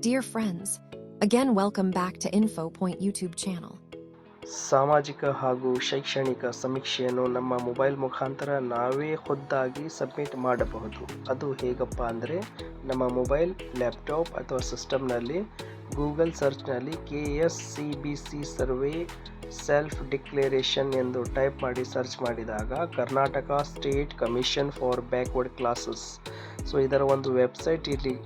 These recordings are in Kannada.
Dear friends, again welcome back to InfoPoint YouTube channel. ಸಾಮಾಜಿಕ ಹಾಗೂ ಶೈಕ್ಷಣಿಕ ಸಮೀಕ್ಷೆಯನ್ನು ನಮ್ಮ ಮೊಬೈಲ್ ಮುಖಾಂತರ ನಾವೇ ಖುದ್ದಾಗಿ ಸಬ್ಮಿಟ್ ಮಾಡಬಹುದು ಅದು ಹೇಗಪ್ಪ ಅಂದರೆ ನಮ್ಮ ಮೊಬೈಲ್ ಲ್ಯಾಪ್ಟಾಪ್ ಅಥವಾ ಸಿಸ್ಟಮ್ನಲ್ಲಿ Google ಸರ್ಚ್ನಲ್ಲಿ K S C B C survey self declaration ಎಂದು ಟೈಪ್ ಮಾಡಿ ಸರ್ಚ್ ಮಾಡಿದಾಗ Karnataka state commission for backward classes so ಇದರ ಒಂದು ವೆಬ್ಸೈಟ್ ಇಲ್ಲಿ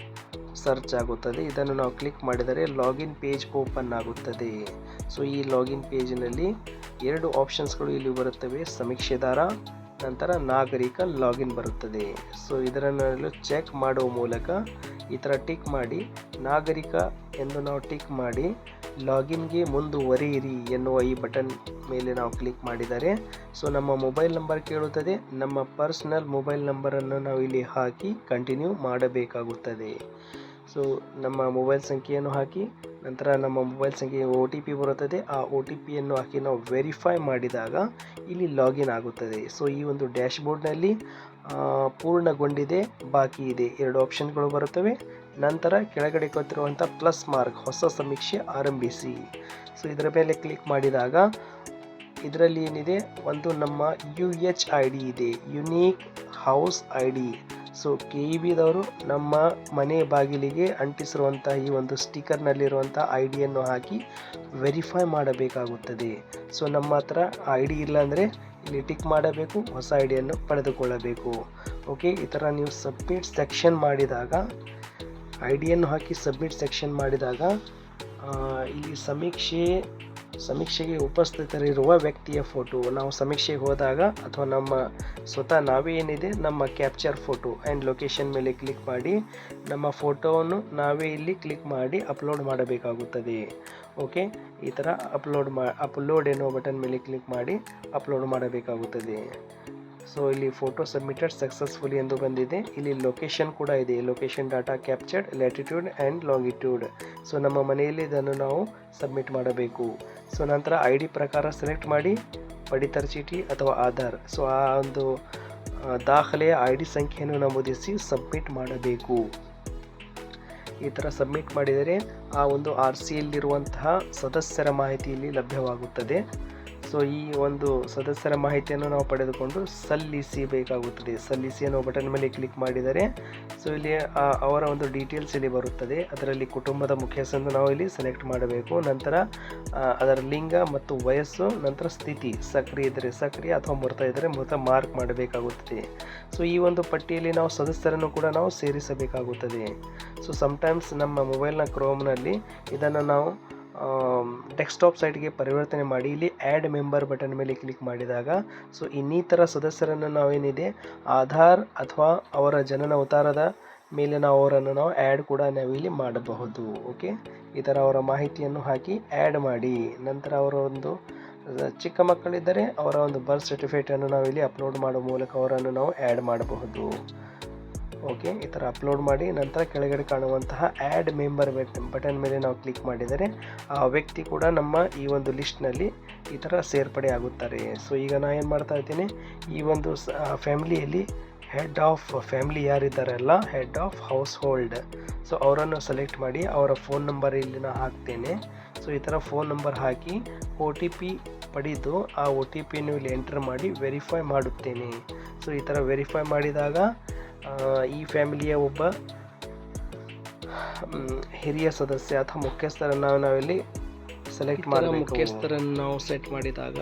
ಸರ್ಚ್ ಆಗುತ್ತದೆ. ಇದನ್ನು ನಾವು ಕ್ಲಿಕ್ ಮಾಡಿದರೆ ಲಾಗಿನ್ ಪೇಜ್ ಓಪನ್ ಆಗುತ್ತದೆ. ಸೊ, ಈ ಲಾಗಿನ್ ಪೇಜ್ನಲ್ಲಿ ಎರಡು ಆಪ್ಷನ್ಸ್ಗಳು ಇಲ್ಲಿ ಬರುತ್ತವೆ. ಸಮೀಕ್ಷೆದಾರ ನಂತರ ನಾಗರಿಕ ಲಾಗಿನ್ ಬರುತ್ತದೆ. ಸೊ ಇದರನ್ನು ಚೆಕ್ ಮಾಡುವ ಮೂಲಕ ಈ ಥರ ಟಿಕ್ ಮಾಡಿ, ನಾಗರಿಕ ಎಂದು ನಾವು ಟಿಕ್ ಮಾಡಿ ಲಾಗಿನ್ಗೆ ಮುಂದುವರಿಯಿರಿ ಎನ್ನುವ ಈ ಬಟನ್ ಮೇಲೆ ನಾವು ಕ್ಲಿಕ್ ಮಾಡಿದರೆ, ಸೊ ನಮ್ಮ ಮೊಬೈಲ್ ನಂಬರ್ ಕೇಳುತ್ತದೆ. ನಮ್ಮ ಪರ್ಸ್ನಲ್ ಮೊಬೈಲ್ ನಂಬರನ್ನು ನಾವು ಇಲ್ಲಿ ಹಾಕಿ ಕಂಟಿನ್ಯೂ ಮಾಡಬೇಕಾಗುತ್ತದೆ. ಸೊ ನಮ್ಮ ಮೊಬೈಲ್ ಸಂಖ್ಯೆಯನ್ನು ಹಾಕಿ, ನಂತರ ನಮ್ಮ ಮೊಬೈಲ್ ಸಂಖ್ಯೆಗೆ ಒ ಟಿ ಪಿ ಬರುತ್ತದೆ. ಆ ಒ ಟಿ ಪಿಯನ್ನು ಹಾಕಿ ನಾವು ವೆರಿಫೈ ಮಾಡಿದಾಗ ಇಲ್ಲಿ ಲಾಗಿನ್ ಆಗುತ್ತದೆ. ಸೊ ಈ ಒಂದು ಡ್ಯಾಶ್ಬೋರ್ಡ್ನಲ್ಲಿ ಪೂರ್ಣಗೊಂಡಿದೆ, ಬಾಕಿ ಇದೆ. ಎರಡು ಆಪ್ಷನ್ಗಳು ಬರುತ್ತವೆ. ನಂತರ ಕೆಳಗಡೆ ಕೊಟ್ಟಿರುವಂಥ ಪ್ಲಸ್ ಮಾರ್ಕ್ ಹೊಸ ಸಮೀಕ್ಷೆ ಆರಂಭಿಸಿ. ಸೊ ಇದರ ಮೇಲೆ ಕ್ಲಿಕ್ ಮಾಡಿದಾಗ ಇದರಲ್ಲಿ ಏನಿದೆ? ಒಂದು ನಮ್ಮ ಯು ಎಚ್ ಐ ಡಿ ಇದೆ. Unique house I D so K E ಬಿದವರು ನಮ್ಮ ಮನೆ ಬಾಗಿಲಿಗೆ ಅಂಟಿಸಿರುವಂಥ ಈ ಒಂದು ಸ್ಟಿಕರ್ನಲ್ಲಿರುವಂಥ ಐ ಡಿಯನ್ನು ಹಾಕಿ ವೆರಿಫೈ ಮಾಡಬೇಕಾಗುತ್ತದೆ. ಸೊ ನಮ್ಮ ಹತ್ರ ಐ ಡಿ ಇಲ್ಲಾಂದರೆ ಇಲ್ಲಿ ಟಿಕ್ ಮಾಡಬೇಕು, ಹೊಸ ಐ ಡಿಯನ್ನು ಪಡೆದುಕೊಳ್ಳಬೇಕು. ಓಕೆ ಈ ಥರ ನೀವು ಸಬ್ಮಿಟ್ ಸೆಕ್ಷನ್ ಮಾಡಿದಾಗ ಐ ಡಿಯನ್ನು ಹಾಕಿ ಸಬ್ಮಿಟ್ ಸೆಕ್ಷನ್ ಮಾಡಿದಾಗ ಈ ಸಮೀಕ್ಷೆ, ಸಮೀಕ್ಷೆಗೆ ಉಪಸ್ಥಿತರಿರುವ ವ್ಯಕ್ತಿಯ ಫೋಟೋ. ನಾವು ಸಮೀಕ್ಷೆಗೆ ಹೋದಾಗ ಅಥವಾ ನಮ್ಮ ಸ್ವತಃ ನಾವೇ ಏನಿದೆ, ನಮ್ಮ ಕ್ಯಾಪ್ಚರ್ ಫೋಟೋ ಆ್ಯಂಡ್ ಲೊಕೇಶನ್ ಮೇಲೆ ಕ್ಲಿಕ್ ಮಾಡಿ, ನಮ್ಮ ಫೋಟೋವನ್ನು ನಾವೇ ಇಲ್ಲಿ ಕ್ಲಿಕ್ ಮಾಡಿ ಅಪ್ಲೋಡ್ ಮಾಡಬೇಕಾಗುತ್ತದೆ. ಓಕೆ? ಈ ಥರ ಅಪ್ಲೋಡ್ ಮಾ, ಅಪ್ಲೋಡ್ ಎನ್ನುವ ಬಟನ್ ಮೇಲೆ ಕ್ಲಿಕ್ ಮಾಡಿ ಅಪ್ಲೋಡ್ ಮಾಡಬೇಕಾಗುತ್ತದೆ. ಸೊ ಇಲ್ಲಿ ಫೋಟೋ ಸಬ್ಮಿಟೆಡ್ ಸಕ್ಸಸ್ಫುಲಿ ಎಂದು ಬಂದಿದೆ. ಇಲ್ಲಿ ಲೊಕೇಶನ್ ಕೂಡ ಇದೆ. Location data captured latitude and longitude so ನಮ್ಮ ಮನೆಯಲ್ಲಿ ಇದನ್ನು ನಾವು ಸಬ್ಮಿಟ್ ಮಾಡಬೇಕು. ಸೊ ನಂತರ ಐ ಡಿ ಪ್ರಕಾರ ಸೆಲೆಕ್ಟ್ ಮಾಡಿ ಪಡಿತರ ಚೀಟಿ ಅಥವಾ ಆಧಾರ್. ಸೊ ಆ ಒಂದು ದಾಖಲೆಯ ಐ ಡಿ ಸಂಖ್ಯೆಯನ್ನು ನಮೂದಿಸಿ ಸಬ್ಮಿಟ್ ಮಾಡಬೇಕು. ಈ ಥರ ಸಬ್ಮಿಟ್ ಮಾಡಿದರೆ ಆ ಒಂದು ಆರ್ ಸಿಯಲ್ಲಿರುವಂತಹ ಸದಸ್ಯರ ಮಾಹಿತಿ ಇಲ್ಲಿ ಲಭ್ಯವಾಗುತ್ತದೆ. ಸೊ ಈ ಒಂದು ಸದಸ್ಯರ ಮಾಹಿತಿಯನ್ನು ನಾವು ಪಡೆದುಕೊಂಡು ಸಲ್ಲಿಸಿ ಬೇಕಾಗುತ್ತದೆ ಸಲ್ಲಿಸಿ ಅನ್ನೋ ಬಟನ್ ಮೇಲೆ ಕ್ಲಿಕ್ ಮಾಡಿದರೆ ಸೊ ಇಲ್ಲಿ ಅವರ ಒಂದು ಡೀಟೇಲ್ಸ್ ಇಲ್ಲಿ ಬರುತ್ತದೆ. ಅದರಲ್ಲಿ ಕುಟುಂಬದ ಮುಖ್ಯಸ್ಥನ್ನು ನಾವು ಇಲ್ಲಿ ಸೆಲೆಕ್ಟ್ ಮಾಡಬೇಕು. ನಂತರ ಅದರ ಲಿಂಗ ಮತ್ತು ವಯಸ್ಸು, ನಂತರ ಸ್ಥಿತಿ, ಸಕ್ರಿಯ ಇದ್ದರೆ ಸಕ್ರಿಯ ಅಥವಾ ಮೃತ ಇದ್ದರೆ ಮೃತ ಮಾರ್ಕ್ ಮಾಡಬೇಕಾಗುತ್ತದೆ. ಸೊ ಈ ಒಂದು ಪಟ್ಟಿಯಲ್ಲಿ ನಾವು ಸದಸ್ಯರನ್ನು ಕೂಡ ನಾವು ಸೇರಿಸಬೇಕಾಗುತ್ತದೆ. ಸೊ ಸಮಟೈಮ್ಸ್ ನಮ್ಮ ಮೊಬೈಲ್ನ ಕ್ರೋಮ್ನಲ್ಲಿ ಇದನ್ನು ನಾವು ಡೆಸ್ಕ್ಟಾಪ್ ಸೈಟ್ಗೆ ಪರಿವರ್ತನೆ ಮಾಡಿ, ಇಲ್ಲಿ ಆ್ಯಡ್ ಮೆಂಬರ್ ಬಟನ್ ಮೇಲೆ ಕ್ಲಿಕ್ ಮಾಡಿದಾಗ ಸೊ ಇನ್ನಿತರ ಸದಸ್ಯರನ್ನು ನಾವೇನಿದೆ, ಆಧಾರ್ ಅಥವಾ ಅವರ ಜನನ ಅವತಾರದ ಮೇಲೆ ನಾವು ಅವರನ್ನು ನಾವು ಆ್ಯಡ್ ಕೂಡ ನಾವಿಲ್ಲಿ ಮಾಡಬಹುದು ಓಕೆ ಈ ಥರ ಅವರ ಮಾಹಿತಿಯನ್ನು ಹಾಕಿ ಆ್ಯಡ್ ಮಾಡಿ. ನಂತರ ಅವರ ಒಂದು ಚಿಕ್ಕ ಮಕ್ಕಳಿದ್ದರೆ ಅವರ ಒಂದು ಬರ್ತ್ ಸರ್ಟಿಫಿಕೇಟನ್ನು ನಾವಿಲ್ಲಿ ಅಪ್ಲೋಡ್ ಮಾಡುವ ಮೂಲಕ ಅವರನ್ನು ನಾವು ಆ್ಯಡ್ ಮಾಡಬಹುದು. ಓಕೆ ಈ ಥರ ಅಪ್ಲೋಡ್ ಮಾಡಿ, ನಂತರ ಕೆಳಗಡೆ ಕಾಣುವಂತಹ ಆ್ಯಡ್ ಮೆಂಬರ್ ಬಟನ್ ಮೇಲೆ ನಾವು ಕ್ಲಿಕ್ ಮಾಡಿದರೆ, ಆ ವ್ಯಕ್ತಿ ಕೂಡ ನಮ್ಮ ಈ ಒಂದು ಲಿಸ್ಟ್ನಲ್ಲಿ ಈ ಥರ ಸೇರ್ಪಡೆ ಆಗುತ್ತಾರೆ. ಸೊ ಈಗ ನಾನು ಏನು ಮಾಡ್ತಾ ಇದ್ದೀನಿ, ಈ ಒಂದು ಫ್ಯಾಮಿಲಿಯಲ್ಲಿ ಹೆಡ್ ಆಫ್ ಫ್ಯಾಮಿಲಿ ಯಾರಿದ್ದಾರಲ್ಲ head of household so ಅವರನ್ನು ಸೆಲೆಕ್ಟ್ ಮಾಡಿ ಅವರ ಫೋನ್ ನಂಬರ್ ಇಲ್ಲಿ ನಾನು ಹಾಕ್ತೇನೆ. ಸೊ ಈ ಥರ ಫೋನ್ ನಂಬರ್ ಹಾಕಿ ಒ ಟಿ ಪಿ ಪಡೆದು ಆ ಒ ಟಿ ಪಿಯನ್ನು ಇಲ್ಲಿ ಎಂಟರ್ ಮಾಡಿ ವೆರಿಫೈ ಮಾಡುತ್ತೇನೆ. ಸೊ ಈ ಥರ ವೆರಿಫೈ ಮಾಡಿದಾಗ ಈ ಫ್ಯಾಮಿಲಿಯ ಒಬ್ಬ ಹಿರಿಯ ಸದಸ್ಯ ಅಥವಾ ಮುಖ್ಯಸ್ಥರನ್ನು ನಾವಿಲ್ಲಿ ಸೆಲೆಕ್ಟ್ ಮಾಡಬೇಕು. ಮುಖ್ಯಸ್ಥರನ್ನು ನಾವು ಸೆಟ್ ಮಾಡಿದಾಗ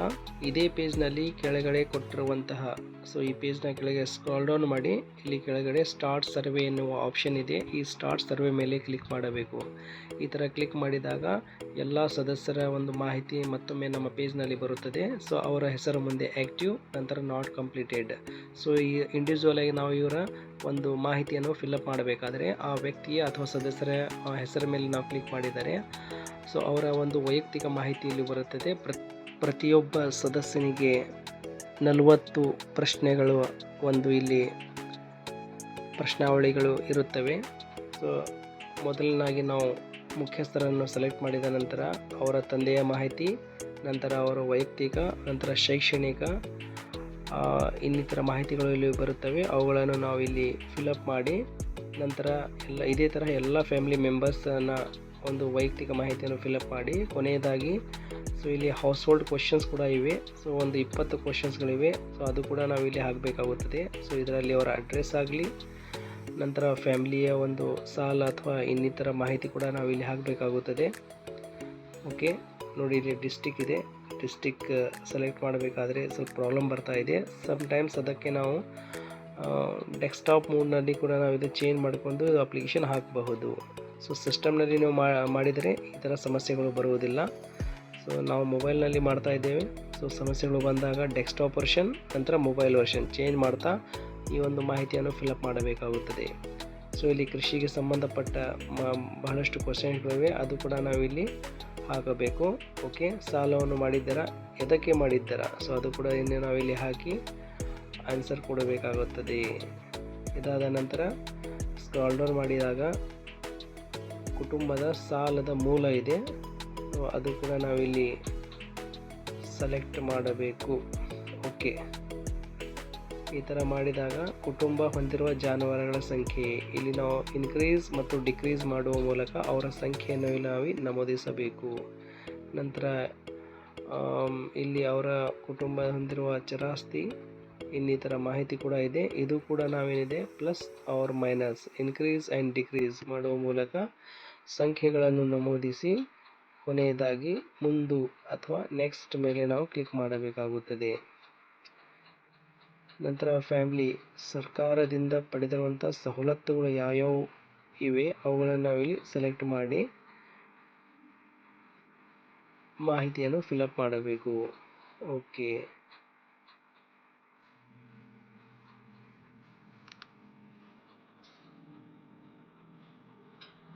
ಇದೇ ಪೇಜ್ನಲ್ಲಿ ಕೆಳಗಡೆ ಕೊಟ್ಟಿರುವಂತಹ ಸೊ ಈ ಪೇಜ್ನ ಕೆಳಗೆ ಸ್ಕ್ರಾಲ್ ಡೌನ್ ಮಾಡಿ ಇಲ್ಲಿ ಕೆಳಗಡೆ ಸ್ಟಾರ್ಟ್ ಸರ್ವೆ ಎನ್ನುವ ಆಪ್ಷನ್ ಇದೆ. ಈ ಸ್ಟಾರ್ಟ್ ಸರ್ವೆ ಮೇಲೆ ಕ್ಲಿಕ್ ಮಾಡಬೇಕು. ಈ ತರ ಕ್ಲಿಕ್ ಮಾಡಿದಾಗ ಎಲ್ಲ ಸದಸ್ಯರ ಒಂದು ಮಾಹಿತಿ ಮತ್ತೊಮ್ಮೆ ನಮ್ಮ ಪೇಜ್ನಲ್ಲಿ ಬರುತ್ತದೆ. ಸೊ ಅವರ ಹೆಸರು ಮುಂದೆ ಆಕ್ಟಿವ್ ನಂತರ ನಾಟ್ ಕಂಪ್ಲೀಟೆಡ್ ಸೊ ಈ ಇಂಡಿವಿಜುವಲ್ ಆಗಿ ನಾವು ಇವರ ಒಂದು ಮಾಹಿತಿಯನ್ನು ಫಿಲ್ಅಪ್ ಮಾಡಬೇಕಾದರೆ ಆ ವ್ಯಕ್ತಿಯ ಅಥವಾ ಸದಸ್ಯರ ಹೆಸರ ಮೇಲೆ ನಾವು ಕ್ಲಿಕ್ ಮಾಡಿದರೆ ಸೊ ಅವರ ಒಂದು ವೈಯಕ್ತಿಕ ಮಾಹಿತಿ ಇಲ್ಲಿ ಬರುತ್ತದೆ. ಪ್ರ, ಪ್ರತಿಯೊಬ್ಬ ಸದಸ್ಯನಿಗೆ ನಲವತ್ತು ಪ್ರಶ್ನೆಗಳು ಒಂದು ಇಲ್ಲಿ ಪ್ರಶ್ನಾವಳಿಗಳು ಇರುತ್ತವೆ. ಸೊ ಮೊದಲನಾಗಿ ನಾವು ಮುಖ್ಯಸ್ಥರನ್ನು ಸೆಲೆಕ್ಟ್ ಮಾಡಿದ ನಂತರ ಅವರ ತಂದೆಯ ಮಾಹಿತಿ, ನಂತರ ಅವರ ವೈಯಕ್ತಿಕ, ನಂತರ ಶೈಕ್ಷಣಿಕ ಇನ್ನಿತರ ಮಾಹಿತಿಗಳು ಇಲ್ಲಿ ಬರುತ್ತವೆ. ಅವುಗಳನ್ನು ನಾವು ಇಲ್ಲಿ ಫಿಲಪ್ ಮಾಡಿ ನಂತರ ಎಲ್ಲ, ಇದೇ ಥರ ಎಲ್ಲ ಫ್ಯಾಮಿಲಿ ಮೆಂಬರ್ಸನ್ನ ಒಂದು ವೈಯಕ್ತಿಕ ಮಾಹಿತಿಯನ್ನು ಫಿಲಪ್ ಮಾಡಿ. ಕೊನೆಯದಾಗಿ ಸೊ ಇಲ್ಲಿ ಹೌಸ್ ಹೋಲ್ಡ್ ಕ್ವಶನ್ಸ್ ಕೂಡ ಇವೆ. ಸೊ ಒಂದು ಇಪ್ಪತ್ತು ಕ್ವಶನ್ಸ್ಗಳಿವೆ ಸೊ ಅದು ಕೂಡ ನಾವು ಇಲ್ಲಿ ಹಾಕಬೇಕಾಗುತ್ತದೆ. ಸೊ ಇದರಲ್ಲಿ ಅವರ ಅಡ್ರೆಸ್ ಆಗಲಿ, ನಂತರ ಫ್ಯಾಮಿಲಿಯ ಒಂದು ಸಾಲ ಅಥವಾ ಇನ್ನಿತರ ಮಾಹಿತಿ ಕೂಡ ನಾವು ಇಲ್ಲಿ ಹಾಕಬೇಕಾಗುತ್ತದೆ. ಓಕೆ ನೋಡಿ ಇಲ್ಲಿ ಡಿಸ್ಟಿಕ್ ಇದೆ. ಡಿಸ್ಟಿಕ್ ಸೆಲೆಕ್ಟ್ ಮಾಡಬೇಕಾದ್ರೆ ಸ್ವಲ್ಪ ಪ್ರಾಬ್ಲಮ್ ಬರ್ತಾ ಇದೆ. ಸಮ್ಟೈಮ್ಸ್ ಅದಕ್ಕೆ ನಾವು ಡೆಸ್ಕ್ಟಾಪ್ ಮೂಡ್ನಲ್ಲಿ ಕೂಡ ನಾವು ಇದು ಚೇಂಜ್ ಮಾಡಿಕೊಂಡು ಅಪ್ಲಿಕೇಶನ್ ಹಾಕಬಹುದು. ಸೊ ಸಿಸ್ಟಮ್ನಲ್ಲಿ ನೀವು ಮಾಡಿದರೆ ಈ ಥರ ಸಮಸ್ಯೆಗಳು ಬರುವುದಿಲ್ಲ. ಸೊ ನಾವು ಮೊಬೈಲ್ನಲ್ಲಿ ಮಾಡ್ತಾ ಇದ್ದೇವೆ. ಸೊ ಸಮಸ್ಯೆಗಳು ಬಂದಾಗ ಡೆಸ್ಕ್ಟಾಪ್ ವರ್ಷನ್ ನಂತರ ಮೊಬೈಲ್ ವರ್ಷನ್ ಚೇಂಜ್ ಮಾಡ್ತಾ ಈ ಒಂದು ಮಾಹಿತಿಯನ್ನು ಫಿಲಪ್ ಮಾಡಬೇಕಾಗುತ್ತದೆ. ಸೊ ಇಲ್ಲಿ ಕೃಷಿಗೆ ಸಂಬಂಧಪಟ್ಟ ಬಹಳಷ್ಟು ಕ್ವಶನ್ಗಳಿವೆ ಅದು ಕೂಡ ನಾವಿಲ್ಲಿ ಹಾಕಬೇಕು. ಓಕೆ ಸಾಲವನ್ನು ಮಾಡಿದ್ದರ, ಎದಕ್ಕೆ ಮಾಡಿದ್ದರ? ಸೊ ಅದು ಕೂಡ ಇನ್ನು ನಾವಿಲ್ಲಿ ಹಾಕಿ ಆನ್ಸರ್ ಕೊಡಬೇಕಾಗುತ್ತದೆ. ಇದಾದ ನಂತರ ಸ್ಕ್ರಾಲ್ ಡೌನ್ ಮಾಡಿದಾಗ ಕುಟುಂಬದ ಸಾಲದ ಮೂಲ ಇದೆ. ಅದು ಕೂಡ ನಾವಿಲ್ಲಿ ಸೆಲೆಕ್ಟ್ ಮಾಡಬೇಕು. ಓಕೆ ಈ ಥರ ಮಾಡಿದಾಗ ಕುಟುಂಬ ಹೊಂದಿರುವ ಜಾನುವಾರುಗಳ ಸಂಖ್ಯೆ, ಇಲ್ಲಿ ನಾವು ಇನ್ಕ್ರೀಸ್ ಮತ್ತು ಡಿಕ್ರೀಸ್ ಮಾಡುವ ಮೂಲಕ ಅವರ ಸಂಖ್ಯೆಯನ್ನು ನಾವು ನಮೂದಿಸಬೇಕು. ನಂತರ ಇಲ್ಲಿ ಅವರ ಕುಟುಂಬ ಹೊಂದಿರುವ ಚರಾಸ್ತಿ ಇನ್ನಿತರ ಮಾಹಿತಿ ಕೂಡ ಇದೆ. ಇದು ಕೂಡ ನಾವೇನಿದೆ plus or minus increase and decrease ಮಾಡುವ ಮೂಲಕ ಸಂಖ್ಯೆಗಳನ್ನು ನಮೂದಿಸಿ, ಕೊನೆಯದಾಗಿ ಮುಂದು ಅಥವಾ ನೆಕ್ಸ್ಟ್ ಮೇಲೆ ನಾವು ಕ್ಲಿಕ್ ಮಾಡಬೇಕಾಗುತ್ತದೆ. ನಂತರ ಫ್ಯಾಮಿಲಿ ಸರ್ಕಾರದಿಂದ ಪಡೆದಿರುವಂಥ ಸವಲತ್ತುಗಳು ಯಾವ್ಯಾವು ಇವೆ ಅವುಗಳನ್ನು ನಾವಿಲ್ಲಿ ಸೆಲೆಕ್ಟ್ ಮಾಡಿ ಮಾಹಿತಿಯನ್ನು ಫಿಲಪ್ ಮಾಡಬೇಕು. ಓಕೆ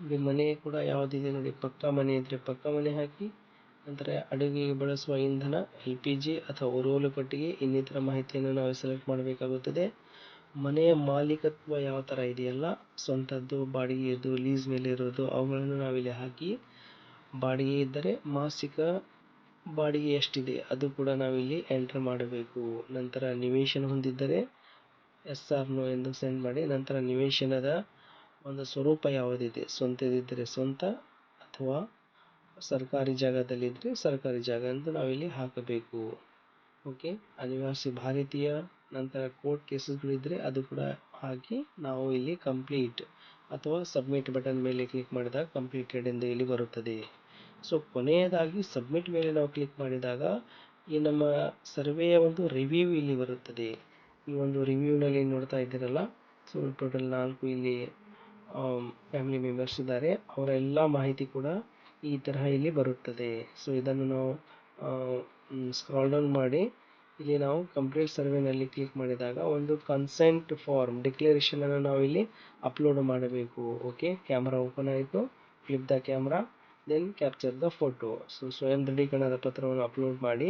ಇಲ್ಲಿ ಮನೆ ಕೂಡ ಯಾವುದಿದೆ ನೋಡಿ, ಪಕ್ಕಾ ಮನೆ ಇದ್ರೆ ಪಕ್ಕಾ ಮನೆ ಹಾಕಿ, ನಂತರ ಅಡುಗೆಗೆ ಬಳಸುವ ಇಂಧನ, ಎಲ್ ಪಿ ಜಿ ಅಥವಾ ಉರುವಲು ಕಟ್ಟಿಗೆ ಇನ್ನಿತರ ಮಾಹಿತಿಯನ್ನು ನಾವು ಸೆಲೆಕ್ಟ್ ಮಾಡಬೇಕಾಗುತ್ತದೆ. ಮನೆಯ ಮಾಲೀಕತ್ವ ಯಾವ ಥರ ಇದೆಯಲ್ಲ, ಸ್ವಂತದ್ದು ಬಾಡಿಗೆಯದ್ದು ಲೀಸ್ ಮೇಲೆ ಇರೋದು ಅವುಗಳನ್ನು ನಾವಿಲ್ಲಿ ಹಾಕಿ, ಬಾಡಿಗೆ ಇದ್ದರೆ ಮಾಸಿಕ ಬಾಡಿಗೆ ಎಷ್ಟಿದೆ, ಅದು ಕೂಡ ನಾವಿಲ್ಲಿ ಎಂಟರ್ ಮಾಡಬೇಕು. ನಂತರ ನಿವೇಶನ ಹೊಂದಿದ್ದರೆ ಎಸ್ ಆರ್ ನೋ ಎಂದು ಸೆಂಡ್ ಮಾಡಿ, ನಂತರ ನಿವೇಶನದ ಒಂದು ಸ್ವರೂಪ ಯಾವುದಿದೆ? ಸ್ವಂತದಿದ್ದರೆ ಸ್ವಂತ ಅಥವಾ ಸರ್ಕಾರಿ ಜಾಗದಲ್ಲಿದ್ದರೆ ಸರ್ಕಾರಿ ಜಾಗ ಅಂತ ನಾವಿಲ್ಲಿ ಹಾಕಬೇಕು. ಓಕೆ? ಅನಿವಾಸಿ ಭಾರತೀಯ ನಂತರ ಕೋರ್ಟ್ ಕೇಸಸ್ಗಳಿದ್ದರೆ ಅದು ಕೂಡ ಹಾಕಿ ನಾವು ಇಲ್ಲಿ ಕಂಪ್ಲೀಟ್ ಅಥವಾ ಸಬ್ಮಿಟ್ ಬಟನ್ ಮೇಲೆ ಕ್ಲಿಕ್ ಮಾಡಿದಾಗ ಕಂಪ್ಲೀಟೆಡ್ ಎಂದು ಇಲ್ಲಿ ಬರುತ್ತದೆ. ಸೊ, ಕೊನೆಯದಾಗಿ ಸಬ್ಮಿಟ್ ಮೇಲೆ ನಾವು ಕ್ಲಿಕ್ ಮಾಡಿದಾಗ ಈ ನಮ್ಮ ಸರ್ವೆಯ ಒಂದು ರಿವ್ಯೂ ಇಲ್ಲಿ ಬರುತ್ತದೆ. ಈ ಒಂದು ರಿವ್ಯೂನಲ್ಲಿ ನೋಡ್ತಾ ಇದ್ದೀರಲ್ಲ? ಸೊ, ಟೋಟಲ್ ನಾಲ್ಕು ಇಲ್ಲಿ ಫ್ಯಾಮಿಲಿ ಮೆಂಬರ್ಸ್ ಇದ್ದಾರೆ ಅವರ ಎಲ್ಲ ಮಾಹಿತಿ ಕೂಡ ಈ ತರಹ ಇಲ್ಲಿ ಬರುತ್ತದೆ. ಸೊ ಇದನ್ನು ನಾವು ಸ್ಕ್ರಾಲ್ ಡೌನ್ ಮಾಡಿ. ಇಲ್ಲಿ ನಾವು ಕಂಪ್ಲೀಟ್ ಸರ್ವೆನಲ್ಲಿ ಕ್ಲಿಕ್ ಮಾಡಿದಾಗ ಒಂದು ಕನ್ಸೆಂಟ್ ಫಾರ್ಮ್ ಡಿಕ್ಲರೇಷನ್ ಅನ್ನು ನಾವು ಇಲ್ಲಿ ಅಪ್ಲೋಡ್ ಮಾಡಬೇಕು. ಓಕೆ ಕ್ಯಾಮ್ರಾ ಓಪನ್ ಆಯಿತು. Flip the camera then capture the photo so ಸ್ವಯಂ ದೃಢೀಕರಣದ ಪತ್ರವನ್ನು ಅಪ್ಲೋಡ್ ಮಾಡಿ.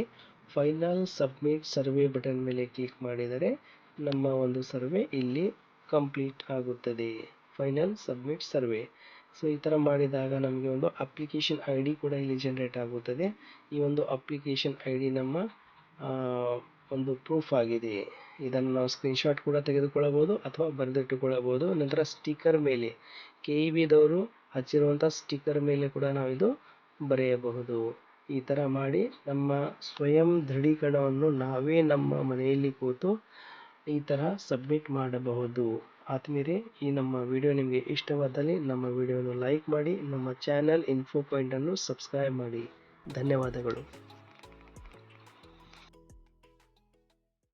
ಫೈನಲ್ ಸಬ್ಮಿಟ್ ಸರ್ವೆ ಬಟನ್ ಮೇಲೆ ಕ್ಲಿಕ್ ಮಾಡಿದರೆ ನಮ್ಮ ಒಂದು ಸರ್ವೆ ಇಲ್ಲಿ ಕಂಪ್ಲೀಟ್ ಆಗುತ್ತದೆ. ಫೈನಲ್ ಸಬ್ಮಿಟ್ ಸರ್ವೆ ಸೊ ಈ ಥರ ಮಾಡಿದಾಗ ನಮಗೆ ಒಂದು ಅಪ್ಲಿಕೇಶನ್ ಐ ಡಿ ಕೂಡ ಇಲ್ಲಿ ಜನರೇಟ್ ಆಗುತ್ತದೆ. ಈ ಒಂದು ಅಪ್ಲಿಕೇಶನ್ ಐ ಡಿ ನಮ್ಮ ಒಂದು ಪ್ರೂಫ್ ಆಗಿದೆ. ಇದನ್ನು ನಾವು ಸ್ಕ್ರೀನ್ಶಾಟ್ ಕೂಡ ತೆಗೆದುಕೊಳ್ಳಬಹುದು ಅಥವಾ ಬರೆದಿಟ್ಟುಕೊಳ್ಳಬಹುದು. ನಂತರ ಸ್ಟಿಕ್ಕರ್ ಮೇಲೆ ಕೆ ಇ ಬಿದವರು ಹಚ್ಚಿರುವಂಥ ಸ್ಟಿಕ್ಕರ್ ಮೇಲೆ ಕೂಡ ನಾವಿದು ಬರೆಯಬಹುದು. ಈ ಥರ ಮಾಡಿ ನಮ್ಮ ಸ್ವಯಂ ದೃಢೀಕರಣವನ್ನು ನಾವೇ ನಮ್ಮ ಮನೆಯಲ್ಲಿ ಕೂತು ಈ ಥರ ಸಬ್ಮಿಟ್ ಮಾಡಬಹುದು. ಆತ್ಮೀಯರೇ, ಈ ನಮ್ಮ ವಿಡಿಯೋ ನಿಮಗೆ ಇಷ್ಟವಾದಲ್ಲಿ ನಮ್ಮ ವಿಡಿಯೋವನ್ನು ಲೈಕ್ ಮಾಡಿ, ನಮ್ಮ ಚಾನಲ್ ಇನ್ಫೋ ಪಾಯಿಂಟನ್ನು ಸಬ್ಸ್ಕ್ರೈಬ್ ಮಾಡಿ. ಧನ್ಯವಾದಗಳು.